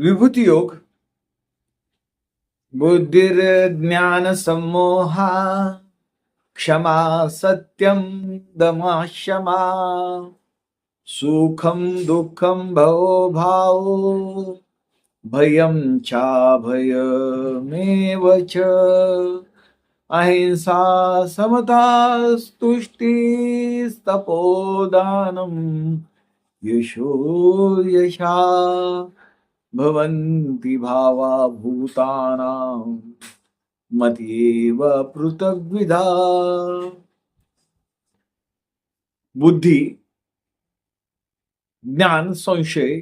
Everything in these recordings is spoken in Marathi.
विभूती योग बुद्धिर्ज्ञान सम्मोहा क्षमा सत्यम दमा क्षमा सुखम दुःखम भवो भावो भयं चा भयमेव च। अहिंसा समता स्तुष्टिस्तपोदानं यशो यशा। भवन्ति भावा भूतानां मत्येव पृथग्विधा। बुद्धी ज्ञान संशय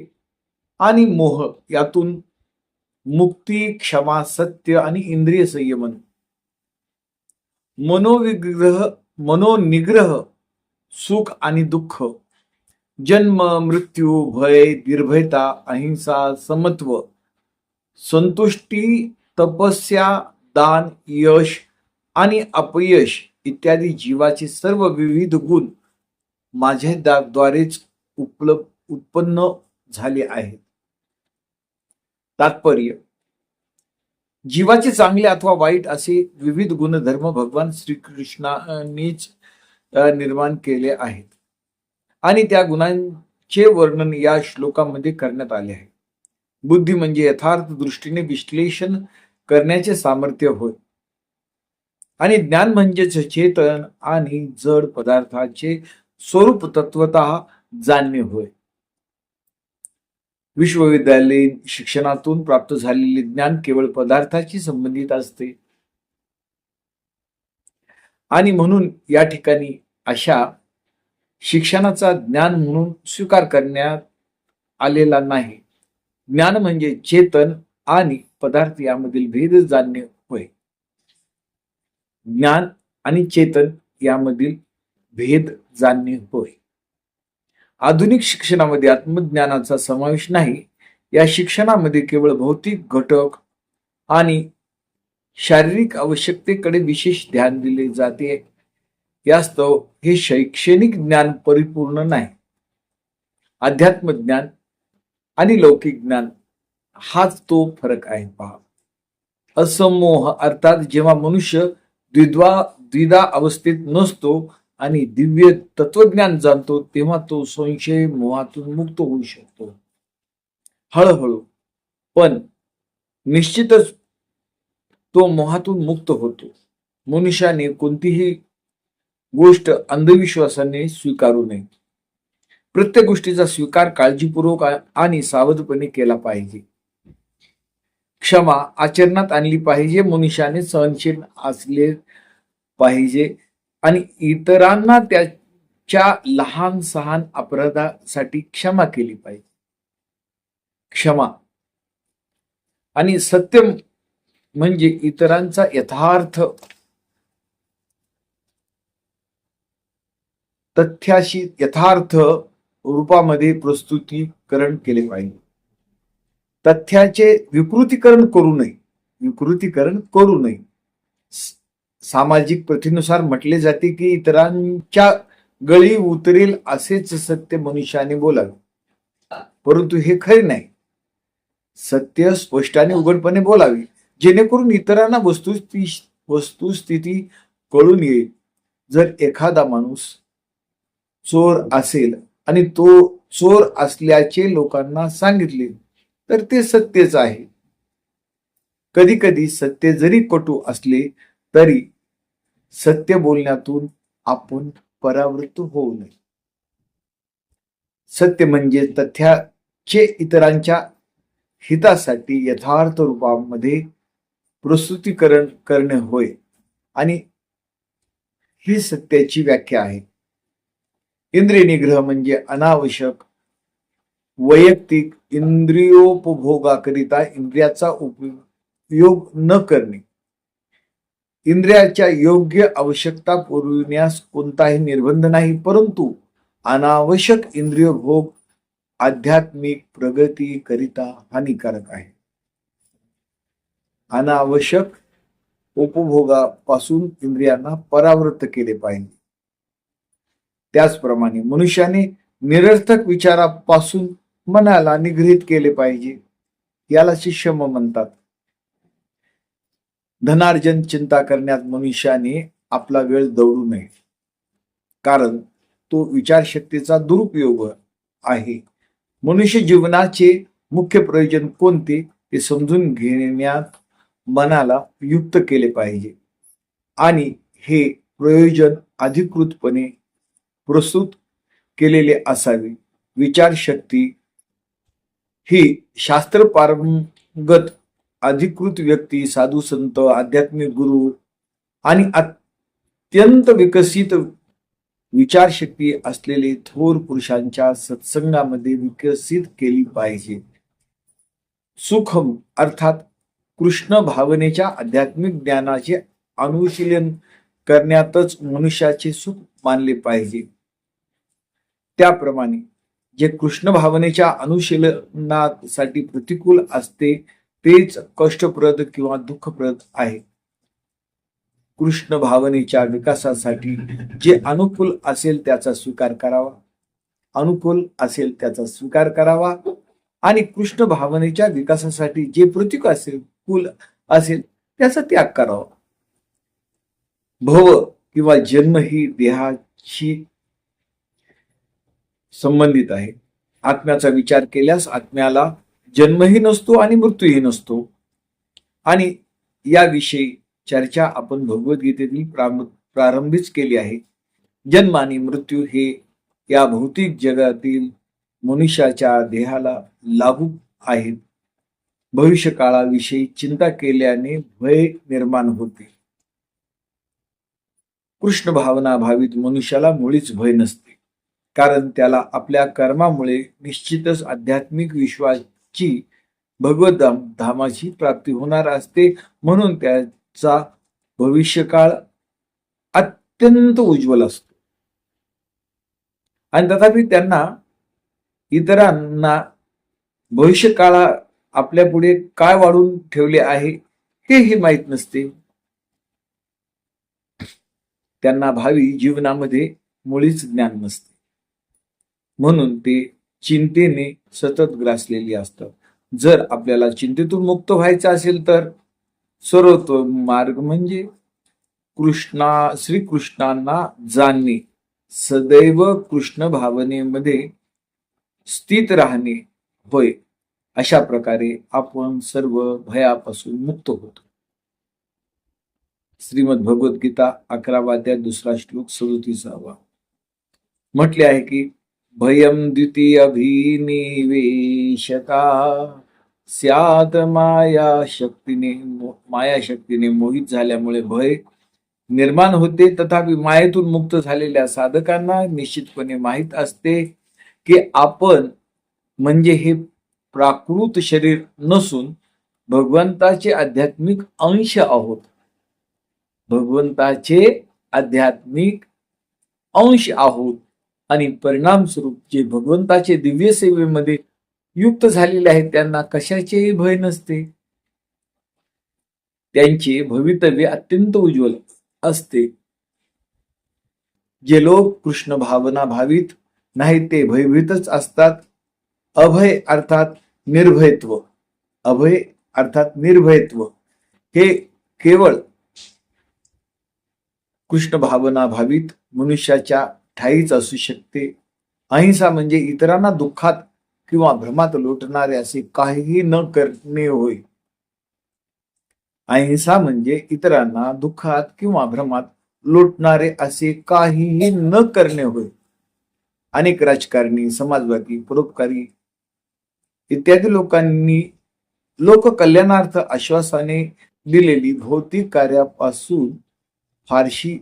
आणि मोह यातून मुक्ती क्षमा सत्य आणि इंद्रिय संयमन मनोविग्रह मनोनिग्रह सुख आणि दुःख जन्म मृत्यू भय निर्भयता अहिंसा समत्व संतुष्टी तपस्या दान यश आणि अपयश इत्यादी जीवाचे सर्व विविध गुण माझ्या दागद्वारेच उपलब्ध उत्पन्न झाले आहेत. तात्पर्य. जीवाचे चांगले अथवा वाईट असे विविध गुणधर्म भगवान श्रीकृष्णानेच निर्माण केले आहेत. आणि त्या गुणांचे वर्णन या श्लोकामध्ये करण्यात आले आहे. बुद्धी म्हणजे यथार्थ दृष्टीने विश्लेषण करण्याचे सामर्थ्य होय. आणि ज्ञान म्हणजेच चेतन आणि जड पदार्थाचे स्वरूप तत्वत जाणणे होय. विश्वविद्यालयीन शिक्षणातून प्राप्त झालेले ज्ञान केवळ पदार्थाशी संबंधित असते. आणि म्हणून या ठिकाणी अशा शिक्षणाचा ज्ञान म्हणून स्वीकार करण्यात आलेला नाही. ज्ञान म्हणजे चेतन आणि पदार्थ यामधील भेद जाणणे होय. ज्ञान आणि चेतन यामधील भेद जाणणे होय. आधुनिक शिक्षणामध्ये आत्मज्ञानाचा समावेश नाही. या शिक्षणामध्ये केवळ भौतिक घटक आणि शारीरिक आवश्यकतेकडे विशेष ध्यान दिले जाते. यास्तव हे शैक्षणिक ज्ञान परिपूर्ण नाही. अध्यात्म ज्ञान आणि लौकिक ज्ञान हाच तो फरक आहे पहा. असमोह अर्थात जेव्हा मनुष्य द्विद्वा द्विधा अवस्थेत नसतो आणि दिव्य तत्वज्ञान जाणतो तेव्हा तो संशय मोहातून मुक्त होऊ शकतो. हळूहळू. पण निश्चितच तो मोहातून मुक्त होतो. मनुष्याने कोणतीही गोष्ट अंधविश्वासाने स्वीकारू नये. प्रत्येक गोष्टीचा स्वीकार काळजीपूर्वक आणि सावधपणे केला पाहिजे. क्षमा आचरणात आणली पाहिजे मनुष्याने सहनशील असले पाहिजे आणि इतरांना त्याच्या लहान सहान अपराधासाठी क्षमा केली पाहिजे. क्षमा आणि सत्य म्हणजे इतरांचा यथार्थ तथ्याशी यथार्थ रूपामध्ये प्रस्तुतीकरण केले पाहिजे. तथ्याचे विकृतीकरण करू नये. विकृतीकरण करू नये. सामाजिक प्रथेनुसार म्हटले जाते की इतरांच्या गळी उतरेल असेच सत्य मनुष्याने बोलावे. परंतु हे खरे नाही. सत्य स्पष्टाने उघडपणे बोलावे जेणेकरून इतरांना वस्तुस्थिती वस्तुस्थिती कळून येईल. जर एखादा माणूस चोर असेल आणि तो चोर असल्याचे लोकांना सांगितले तर ते सत्यच आहे. कधी कधी सत्य जरी कटू असले तरी सत्य बोलण्यातून आपण परावृत्त होऊ नये. सत्य म्हणजे तथ्याचे इतरांच्या हितासाठी यथार्थ रूपामध्ये प्रस्तुतीकरण करणे होय आणि ही सत्याची व्याख्या आहे. इंद्रिय निग्रह म्हणजे अनावश्यक वैयक्तिक इंद्रियोपभोगाकरिता इंद्रियाचा उपयोग न करणे. इंद्रियाच्या योग्य आवश्यकता पुरविण्यास कोणताही निर्बंध नाही परंतु अनावश्यक इंद्रिय भोग आध्यात्मिक प्रगती करिता हानिकारक आहे. अनावश्यक उपभोगापासून इंद्रियांना परावृत्त केले पाहिजे. त्याचप्रमाणे मनुष्याने निरर्थक विचारापासून मनाला निगृहित केले पाहिजे. याला शिष्यम म्हणतात. धनार्जन चिंता करण्यात मनुष्याने आपला वेळ दौडू नये. कारण तो विचारशक्तीचा दुरुपयोग आहे. मनुष्य जीवनाचे मुख्य प्रयोजन कोणते ते समजून घेण्यात मनाला युक्त केले पाहिजे. आणि हे प्रयोजन अधिकृतपणे प्रस्तुत केलेले असावे. विचारशक्ती ही शास्त्र पारंगत अधिकृत व्यक्ती साधू संत आध्यात्मिक गुरु आणि अत्यंत विकसित विचारशक्ती असलेले थोर पुरुषांच्या सत्संगामध्ये विकसित केली पाहिजे. सुखम अर्थात कृष्ण भावनेच्या आध्यात्मिक ज्ञानाचे अनुशीलन करण्यातच मनुष्याचे सुख मानले पाहिजे. त्याप्रमाणे जे कृष्ण भावनेच्या अनुशीलनासाठी प्रतिकूल असते तेच कष्टप्रद किंवा दुःखप्रद आहे. कृष्ण भावनेच्या विकासासाठी जे अनुकूल असेल त्याचा स्वीकार करावा. अनुकूल असेल त्याचा स्वीकार करावा. आणि कृष्ण भावनेच्या विकासासाठी जे प्रतिकूल असेल कुल असेल त्याचा त्याग करावा. भव किंवा जन्म ही देहाची संबंधित आहे. आत्म्याचा विचार केल्यास आत्म्याला जन्मही नसतो आणि मृत्यूही नसतो. आणि याविषयी चर्चा आपण भगवद्गीतेतील प्रारंभीच केली आहे. जन्म आणि मृत्यू हे या भौतिक जगातील मनुष्याच्या देहाला लागू आहेत. भविष्य काळाविषयी चिंता केल्याने भय निर्माण होते. कृष्ण भावना भावित मनुष्याला मुळीच भय नसते. कारण त्याला आपल्या कर्मामुळे निश्चितच आध्यात्मिक विश्वाची भगवत धामाची प्राप्ती होणार असते. म्हणून त्याचा भविष्यकाळ अत्यंत उज्ज्वल असतो. आणि तथापि त्यांना इतरांना भविष्यकाळा आपल्या पुढे काय वाढून ठेवले आहे हेही माहीत नसते. त्यांना भावी जीवनामध्ये मुळीच ज्ञान नसते. म्हणून ते चिंतेने सतत ग्रासलेली असतात. जर आपल्याला चिंतेतून मुक्त व्हायचं असेल तर सर्वोत्तम मार्ग म्हणजे कृष्णा श्रीकृष्णांना जाणणे सदैव कृष्ण भावनेमध्ये स्थित राहणे होय. अशा प्रकारे आपण सर्व भयापासून मुक्त होतो. श्रीमद भगवद्गीता अकरावा त्या दुसरा श्लोक सदोतीसावा. म्हटले आहे की भयं द्वितीयभिनिवेशका। स्यात माया शक्तीने माया शक्तीने मोहित झाल्यामुळे भय निर्माण होते तथापि मायेतून मुक्त झालेल्या साधकांना निश्चितपणे माहीत असते की आपण म्हणजे हे प्राकृत शरीर नसून भगवंताचे आध्यात्मिक अंश आहोत. भगवंताचे आध्यात्मिक अंश आहोत. आणि परिणामस्वरूप जे भगवंताचे दिव्य सेवेमध्ये युक्त झालेले आहेत त्यांना कशाचेही भय नसते. त्यांचे भवितव्य अत्यंत उज्ज्वल असते. जे लोक कृष्ण भावना भावित नाही ते भयभीतच असतात. अभय अर्थात निर्भयत्व. अभय अर्थात निर्भयत्व. हे केवळ कृष्ण भावना भावित मनुष्याच्या ठाईच असू शकते. अहिंसा म्हणजे इतरांना दुःखात किंवा भ्रमात लोटणारे असे काहीही न करणे होय. अहिंसा म्हणजे इतरांना दुःखात किंवा भ्रमात लोटणारे असे काहीही न करणे होय. अनेक राजकारणी समाजवादी परोपकारी इत्यादी लोकांनी लोककल्याणार्थ आश्वासाने दिलेली भौतिक कार्यापासून फारशी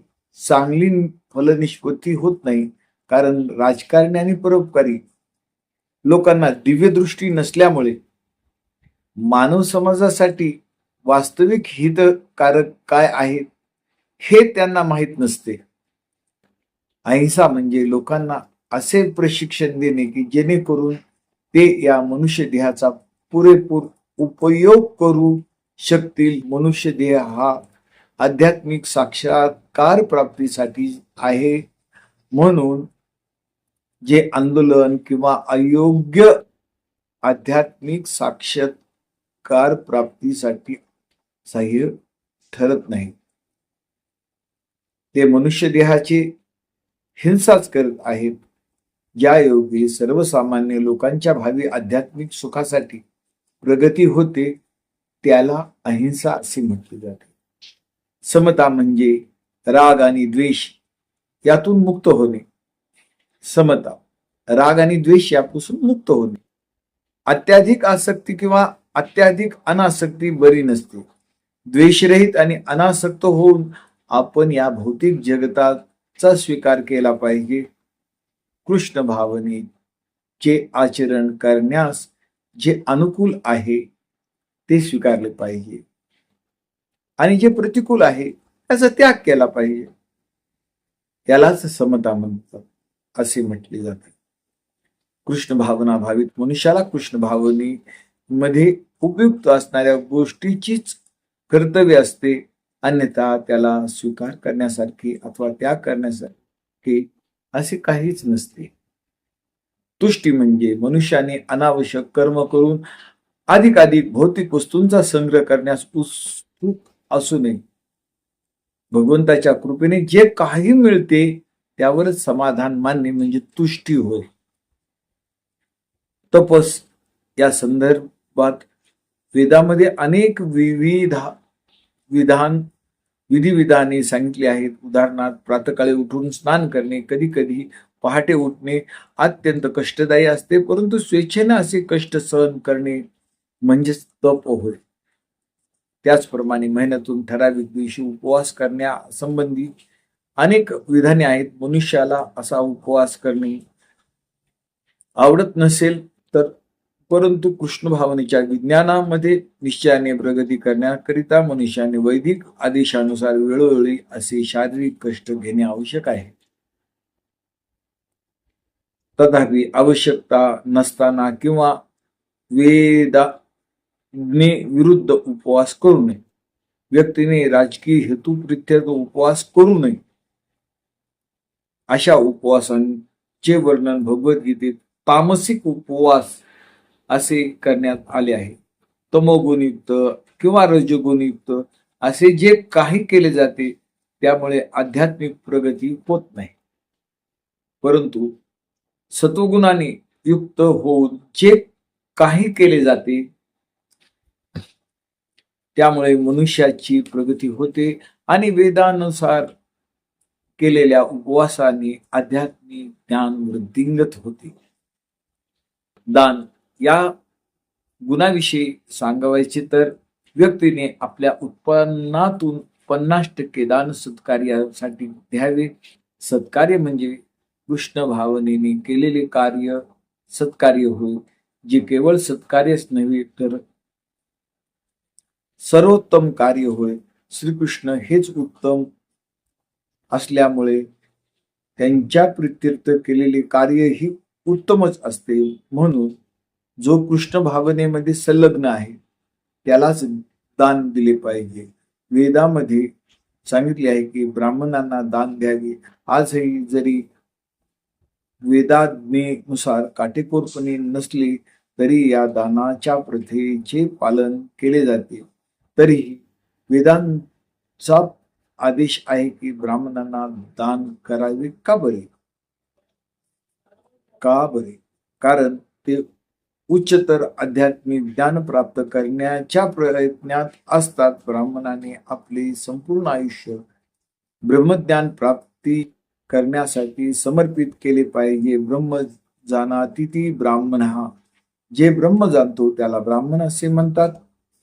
चांगली फलनिष्पत्ती होत नाही कारण राजकारणी आणि परोपकारी लोकांना दिव्यदृष्टी नसल्यामुळे मानव समाजासाठी वास्तविक हितकारक काय आहे हे त्यांना माहीत नसते. अहिंसा म्हणजे लोकांना असे प्रशिक्षण देणे की जेणेकरून ते या मनुष्य देहाचा पुरेपूर उपयोग करू शकतील. मनुष्य देह हा आध्यात्मिक कार प्राप्तीसाठी आहे म्हणून जे आंदोलन किंवा अयोग्य आध्यात्मिक साक्षात कार प्राप्तीसाठी सहाय्य ठरत नाही. ते मनुष्य देहाची हिंसाच करत आहेत. ज्या योगे सर्वसामान्य लोकांच्या भावी आध्यात्मिक सुखासाठी प्रगती होते त्याला अहिंसा असे म्हटले जाते. समता म्हणजे राग आणि द्वेष यातून मुक्त होणे. समता राग आणि द्वेष यापासून मुक्त होणे. अत्याधिक आसक्ती किंवा अत्याधिक अनासक्ती बरी नसते. द्वेषरहित आणि अनासक्त होऊन आपण या भौतिक जगताचा स्वीकार केला पाहिजे. कृष्ण भावनेचे आचरण करण्यास जे अनुकूल आहे ते स्वीकारले पाहिजे. आणि जे प्रतिकूल आहे त्याचा त्याग केला पाहिजे. त्यालाच समता म्हणतात असे म्हटले जाते. कृष्ण भावना भावित मनुष्याला कृष्ण भावनेमध्ये उपयुक्त असणाऱ्या गोष्टीचीच कर्तव्य असते. अन्यथा त्याला स्वीकार करण्यासारखी अथवा त्याग करण्यासारखी असे काहीच नसते. तुष्टी म्हणजे मनुष्याने अनावश्यक कर्म करून अधिकाधिक भौतिक वस्तूंचा संग्रह करण्यास उत्सुक असू नये. भगवंताच्या कृपेने जे काही मिळते त्यावरच समाधान मानणे म्हणजे तुष्टी होय. तपस. या संदर्भात वेदामध्ये अनेक विविध विधान विधिविधाने सांगितले आहेत. उदाहरणार्थ प्रातकाळी उठून स्नान करणे कधी कधी पहाटे उठणे अत्यंत कष्टदायी असते परंतु स्वेच्छेने असे कष्ट सहन करणे म्हणजेच तप होय. त्याचप्रमाणे महिन्यातून ठराविक दिवशी उपवास करण्यासंबंधी अनेक विधाने आहेत. मनुष्याला असा उपवास करणे आवडत नसेल तर परंतु कृष्ण भावनेच्या विज्ञानामध्ये निश्चयाने प्रगती करण्याकरिता मनुष्याने वैदिक आदेशानुसार वेळोवेळी असे शारीरिक कष्ट घेणे आवश्यक आहे. तथापि आवश्यकता नसताना किंवा वेदा ने विरुद्ध उपवास करू नये. व्यक्तीने राजकीय हेतुप्रित्यर्थ उपवास करू नये. अशा उपवासांचे वर्णन भगवद्गीतेत तामसिक उपवास असे करण्यात आले आहे. तमोगुणयुक्त किंवा रजगुणयुक्त असे जे काही केले जाते त्यामुळे आध्यात्मिक प्रगती होत नाही. परंतु सत्वगुणाने युक्त होऊन जे काही केले जाते त्यामुळे मनुष्याची प्रगती होते आणि वेदानुसार केलेल्या उपवासाने आध्यात्मिक ज्ञान वृद्धिंगत होते. दान या गुणाविषयी सांगावायचे तर व्यक्तीने आपल्या उत्पन्नातून पन्नास टक्के दान सत्कार्यासाठी द्यावे. सत्कार्य म्हणजे कृष्ण भावनेने केलेले कार्य सत्कार्य होय. जे केवळ सत्कार्यच नव्हे तर सर्वोत्तम कार्य होय. श्रीकृष्ण हेच उत्तम असल्यामुळे त्यांच्या प्रित्यर्थ केलेले कार्य ही उत्तमच असते. म्हणून जो कृष्ण भावनेमध्ये संलग्न आहे त्यालाच दान दिले पाहिजे. वेदामध्ये सांगितले आहे की ब्राह्मणांना दान द्यावे. आजही जरी वेदाज्ञेनुसार काटेकोरपणे नसले तरी या दानाच्या प्रथेचे पालन केले जाते. तरीही वेदांचा आदेश आहे की ब्राह्मणांना दान करावे का बरे? का बरे? कारण ते उच्चतर आध्यात्मिक ज्ञान प्राप्त करण्याच्या प्रयत्नात असतात. ब्राह्मणाने आपले संपूर्ण आयुष्य ब्रह्मज्ञान प्राप्ती करण्यासाठी समर्पित केले पाहिजे. ब्रह्म जानातिथी ब्राह्मण हा. जे ब्रह्म जाणतो त्याला ब्राह्मण असे म्हणतात.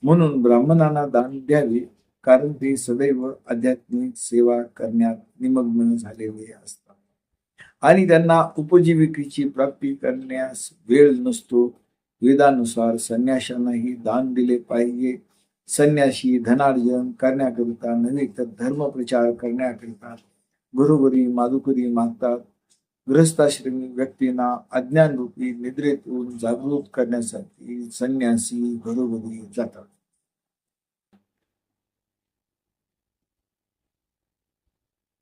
म्हणून ब्राह्मणांना दान द्यावे कारण ते सदैव आध्यात्मिक सेवा करण्यात निमग्न झालेले असतात. आणि त्यांना उपजीविकेची प्राप्ती करण्यास वेळ नसतो. वेदानुसार संन्याशांनाही दान दिले पाहिजे. संन्याशी धनार्जन करण्याकरिता नव्हे तर धर्म प्रचार करण्याकरिता घरोघरी माधुकरी मागतात. गृहस्थाश्रमी व्यक्तींना अज्ञान रूपी निद्रेतून जागृत करण्यासाठी संन्यासी घरोघरी जातात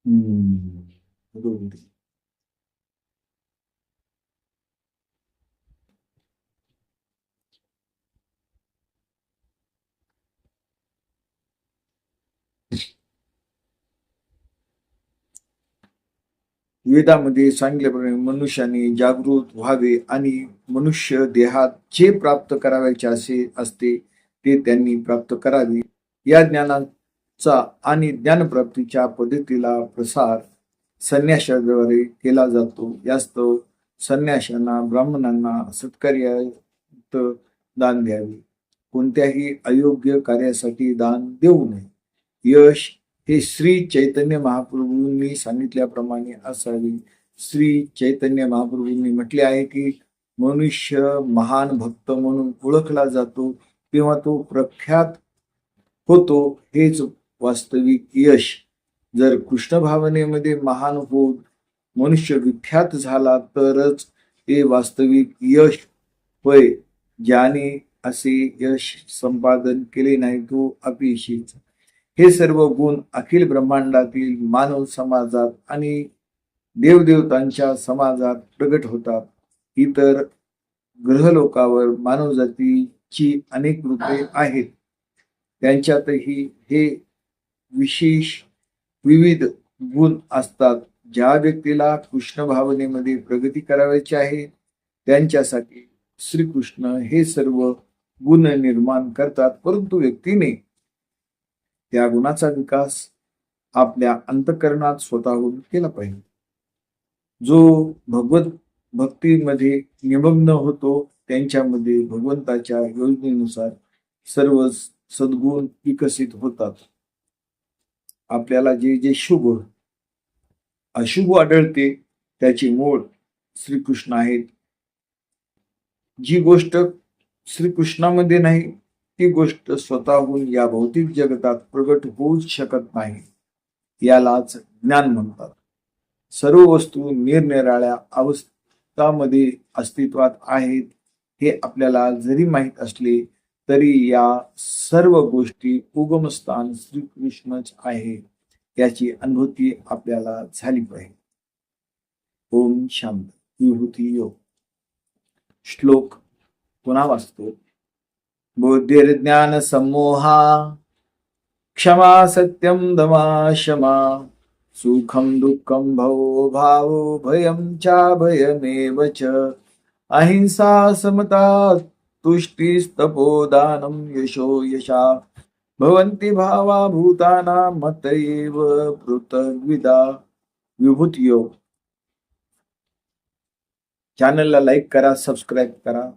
हम्म वेदामध्ये सांगितल्याप्रमाणे मनुष्याने जागृत व्हावे आणि मनुष्य देहात जे प्राप्त करावयाचे असे असते ते त्यांनी प्राप्त करावे. या ज्ञानाचा आणि ज्ञानप्राप्तीच्या पद्धतीला प्रसार संन्याशाद्वारे केला जातो. यास्तव संन्याशांना ब्राह्मणांना सत्कार्यात दान द्यावे. कोणत्याही अयोग्य कार्यासाठी दान देऊ नये. यश हे श्री चैतन्य महाप्रभूंनी सांगितल्याप्रमाणे असावे. श्री चैतन्य महाप्रभूंनी म्हटले आहे की मनुष्य महान भक्त म्हणून ओळखला जातो तेव्हा तो प्रख्यात होतो हेच वास्तविक यश. जर कृष्ण भावनेमध्ये महान होत मनुष्य विख्यात झाला तरच ते वास्तविक यश होय. ज्याने असे यश संपादन केले नाही तो अपयशीच हे सर्व गुण अखिल ब्रह्मांडातील मानव समाजात आणि देवदेवतांच्या समाजात प्रगट होतात. इतर ग्रहलोकावर मानवजातीची अनेक रूपे आहेत. त्यांच्यातही हे विशेष विविध गुण असतात. ज्या व्यक्तीला कृष्ण भावनेमध्ये प्रगती करावयाची आहे त्यांच्यासाठी श्रीकृष्ण हे सर्व गुण निर्माण करतात. परंतु व्यक्तीने त्या गुणाचा विकास आपल्या अंतकरणात स्वतःहून केला पाहिजे. जो भगवत भक्तीमध्ये निमग्न होतो त्यांच्यामध्ये भगवंताच्या योजनेनुसार सर्व सद्गुण विकसित होतात. आपल्याला जे जे शुभ अशुभ आढळते त्याचे मूळ श्रीकृष्ण आहेत. जी गोष्ट श्रीकृष्णामध्ये नाही ती गोष्ट स्वतःहून या भौतिक जगतात प्रगट होऊच शकत नाही. यालाच ज्ञान म्हणतात. सर्व वस्तू निरनिराळ्या अवस्थामध्ये अस्तित्वात आहेत हे आपल्याला जरी माहीत असले तरी या सर्व गोष्टी उगमस्थान श्रीकृष्णच आहे याची अनुभूती आपल्याला झाली पाहिजे. ओम शांत. विभूती योग श्लोक पुन्हा वाचतो. बुद्धिर्ज्ञान समोहा क्षमा सत्यम दमा शमा सुखम दुःखम भवो भावो भयम चा भयमेव च। अहिंसा समता तुष्टिस्तपोदानं यशो यशा। भवन्ति भावा भूताना मत एव पृथग्विदा। विभूतियो। चॅनलला लाईक करा सबस्क्राईब करा।